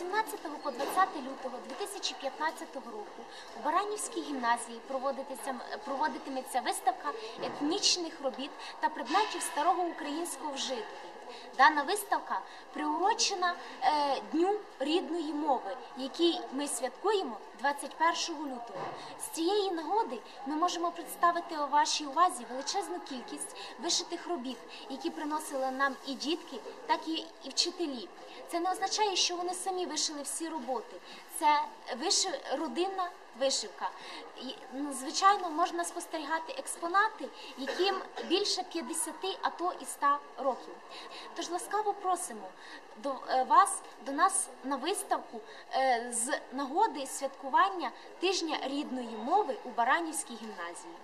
18 по 20 лютого 2015 року у Баранівській гімназії проводитиметься виставка етнічних робіт та предметів старого українського вжитку. Дана виставка приурочена е, Дню рідної мови, який ми святкуємо 21 лютого. З цієї нагоди ми можемо представити у вашій увазі величезну кількість вишитих робіт, які приносили нам і дітки, так і, вчителі. Це не означає, що вони самі вишили всі роботи. Це виши... родинна вишивка. Ну, Звичайно, можна спостерігати експонати, яким більше 50, а то і 100 років. Тож ласкаво просимо до е, вас, до нас на виставку е, з нагоди святкування тижня рідної мови у Баранівській гімназії.